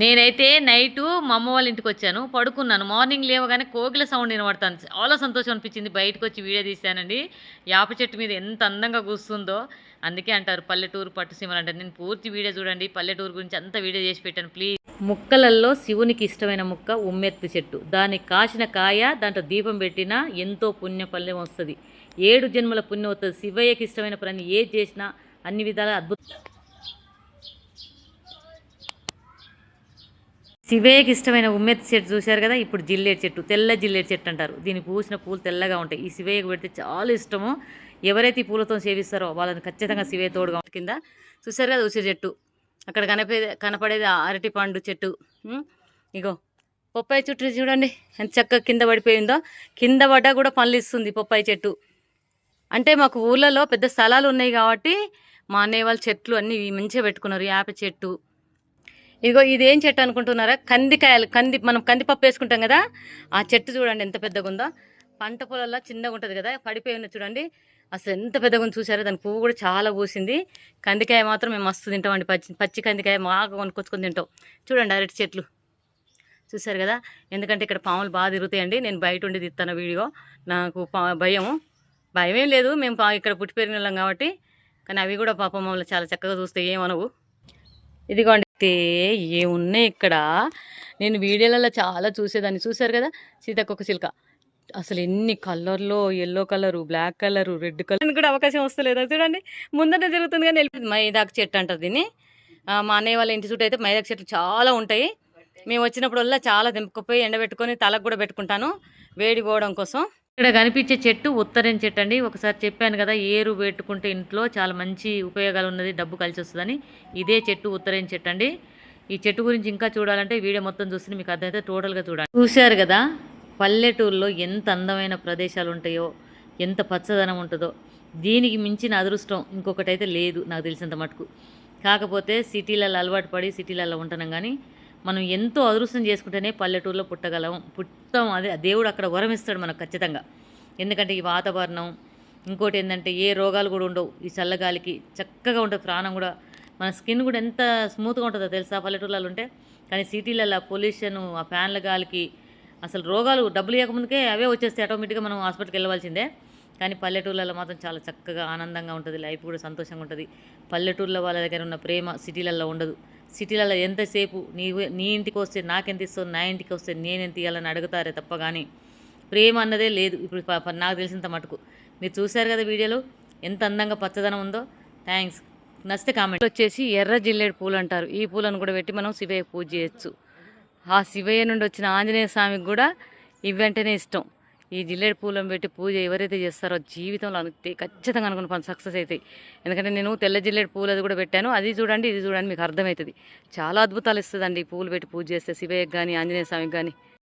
నేనైతే నైటు మా అమ్మ వాళ్ళ ఇంటికి వచ్చాను పడుకున్నాను. మార్నింగ్ లేవగానే కోకిల సౌండ్ వినబడతాను చాలా సంతోషం అనిపించింది. బయటకు వచ్చి వీడియో తీశానండి. యాప చెట్టు మీద ఎంత అందంగా కూస్తుందో. అందుకే అంటారు పల్లెటూరు పట్టుసీమలు అంటారు. నేను పూర్తి వీడియో చూడండి. పల్లెటూరు గురించి అంత వీడియో చేసి పెట్టాను. ప్లీజ్. ముక్కలల్లో శివునికి ఇష్టమైన ముక్క ఉమ్మెత్తి చెట్టు. దానికి కాసిన కాయ దాంట్లో దీపం పెట్టినా ఎంతో పుణ్య వస్తుంది. ఏడు జన్మల పుణ్యం వస్తుంది. శివయ్యకి ఇష్టమైన పని ఏది చేసినా అన్ని విధాల అద్భుతం. శివయ్యకి ఇష్టమైన ఉమ్మెత్ చెట్టు చూశారు కదా? ఇప్పుడు జిల్లేడు చెట్టు తెల్ల జిల్లేడు చెట్టు అంటారు. దీని పూసిన పూలు తెల్లగా ఉంటాయి. ఈ శివేకి పెడితే చాలా ఇష్టము. ఎవరైతే ఈ పూలతో సేవిస్తారో వాళ్ళని ఖచ్చితంగా శివయ్య తోడుగా కింద. చూశారు కదా ఉసిరి చెట్టు? అక్కడ కనపడే కనపడేది అరటి పండు చెట్టు. ఇగో. పొప్పాయి చెట్టు చూడండి. ఎంత చక్కగా కింద పడిపోయిందో. కింద పడ్డా కూడా పనులు ఇస్తుంది పొప్పాయి చెట్టు. అంటే మాకు ఊళ్ళలో పెద్ద స్థలాలు ఉన్నాయి కాబట్టి మా అన్నయ్య వాళ్ళ చెట్లు అన్నీ మంచిగా పెట్టుకున్నారు. యాప చెట్టు. ఇదిగో ఇదేం చెట్టు అనుకుంటున్నారా? కందికాయలు కంది మనం కందిపప్పు వేసుకుంటాం కదా? ఆ చెట్టు చూడండి ఎంత పెద్దగా ఉందో పంట పొలాల్లో చిన్నగా ఉంటుంది కదా పడిపోయి ఉన్నది చూడండి. అసలు ఎంత పెద్దగా ఉంది చూసారా? దాని పువ్వు కూడా చాలా పూసింది. కందికాయ మాత్రం మేము మస్తు తింటామండి పచ్చి పచ్చి కందికాయ బాగా కొనుక్కొచ్చుకొని తింటాం. చూడండి అరటి చెట్లు. చూసారు కదా? ఎందుకంటే ఇక్కడ పాములు బాగా తిరుగుతాయండి. నేను బయట ఉండి తీస్తాను వీడియో. నాకు పా- భయము. భయమేం లేదు. మేము పా- ఇక్కడ పుట్టి పెరిగిన వాళ్ళం కాబట్టి. కానీ అవి కూడా పాపం మమ్మల్ని చాలా చక్కగా చూస్తాయి ఏమనవు. ఇదిగోండి అయితే ఏమున్నాయి ఇక్కడ? నేను వీడియోలలో చాలా చూసేదాన్ని. చూశారు కదా? సీతాకొక చిలుక అసలు ఎన్ని కలర్లో? Yellow colour black colour red colour. కూడా అవకాశం వస్తలేదు. చూడండి. ముందరనే జరుగుతుంది కానీ వెళ్ళిపోయింది. మైదాకు చెట్టు అంటారు దీన్ని. మా అన్నయ్య వాళ్ళ ఇంటి చుట్టూ అయితే మైదాకు చెట్లు చాలా ఉంటాయి. మేము వచ్చినప్పుడల్లా చాలా దింపకపోయి ఎండబెట్టుకొని తలకు కూడా పెట్టుకుంటాను. వేడి పోవడం కోసం. ఇక్కడ కనిపించే చెట్టు ఉత్తరం చెట్టు అండి. ఒకసారి చెప్పాను కదా ఏరు పెట్టుకుంటే ఇంట్లో చాలా మంచి ఉపయోగాలు ఉన్నది డబ్బు కలిసి వస్తుందని. ఇదే చెట్టు ఉత్తరం చెట్టు అండి. ఈ చెట్టు గురించి ఇంకా చూడాలంటే వీడియో మొత్తం చూస్తే మీకు అర్థమైతే టోటల్గా చూడండి చూశారు కదా పల్లెటూరులో ఎంత అందమైన ప్రదేశాలు ఉంటాయో ఎంత పచ్చదనం ఉంటుందో. దీనికి మించిన అదృష్టం ఇంకొకటి అయితే లేదు నాకు తెలిసినంత మటుకు. కాకపోతే సిటీలలో అలవాటు పడి సిటీలలో ఉంటున్నాం కానీ మనం ఎంతో అదృష్టం చేసుకుంటేనే పల్లెటూరులో పుట్టగలం. పుట్టం అదే దేవుడు అక్కడ వరం ఇస్తాడు మనకు ఖచ్చితంగా. ఎందుకంటే ఈ వాతావరణం ఇంకోటి ఏంటంటే ఏ రోగాలు కూడా ఉండవు. ఈ చల్లగాలికి చక్కగా ఉంటుంది ప్రాణం కూడా. మన స్కిన్ కూడా ఎంత స్మూత్గా ఉంటుందో తెలుసా పల్లెటూర్లలో ఉంటే? కానీ సిటీలలో పొల్యూషన్ ఆ ఫ్యాన్ల గాలికి అసలు రోగాలు డబ్బులు ఇవ్వకముందుకే అవే వచ్చేస్తే ఆటోమేటిక్గా మనం హాస్పిటల్కి వెళ్ళవలసిందే. కానీ పల్లెటూళ్ళలో మాత్రం చాలా చక్కగా ఆనందంగా ఉంటుంది లైఫ్ కూడా సంతోషంగా ఉంటుంది. పల్లెటూళ్ళ వాళ్ళ దగ్గర ఉన్న ప్రేమ సిటీలలో ఉండదు. సిటీలలో ఎంతసేపు నీ నీ ఇంటికి వస్తే నాకెంత ఇస్తావు నా ఇంటికి వస్తే నేనెంత ఇవ్వాలని అడుగుతారే తప్ప కానీ ప్రేమ అన్నదే లేదు. ఇప్పుడు నాకు తెలిసినంత మటుకు. మీరు చూశారు కదా వీడియోలో? ఎంత అందంగా పచ్చదనం ఉందో. థ్యాంక్స్. నచ్చితే కామెంట్. వచ్చేసి ఎర్ర జిల్లేడు పూలు అంటారు. ఈ పూలను కూడా పెట్టి మనం శివయ్య పూజ చేయొచ్చు. ఆ శివయ్య నుండి వచ్చిన ఆంజనేయ స్వామికి కూడా ఇవంటేనే ఇష్టం. ఈ జిల్లేడు పూలను పెట్టి పూజ ఎవరైతే చేస్తారో జీవితంలో అనుకుంటే ఖచ్చితంగా అనుకున్న పని సక్సెస్ అవుతాయి. ఎందుకంటే నేను తెల్ల జిల్లేడు పూలు అది కూడా పెట్టాను. అది చూడండి ఇది చూడండి మీకు అర్థమవుతుంది. చాలా అద్భుతాలు ఇస్తుందండి పూలు పెట్టి పూజ చేస్తే శివయ్యకి కానీ ఆంజనేయ స్వామికి కానీ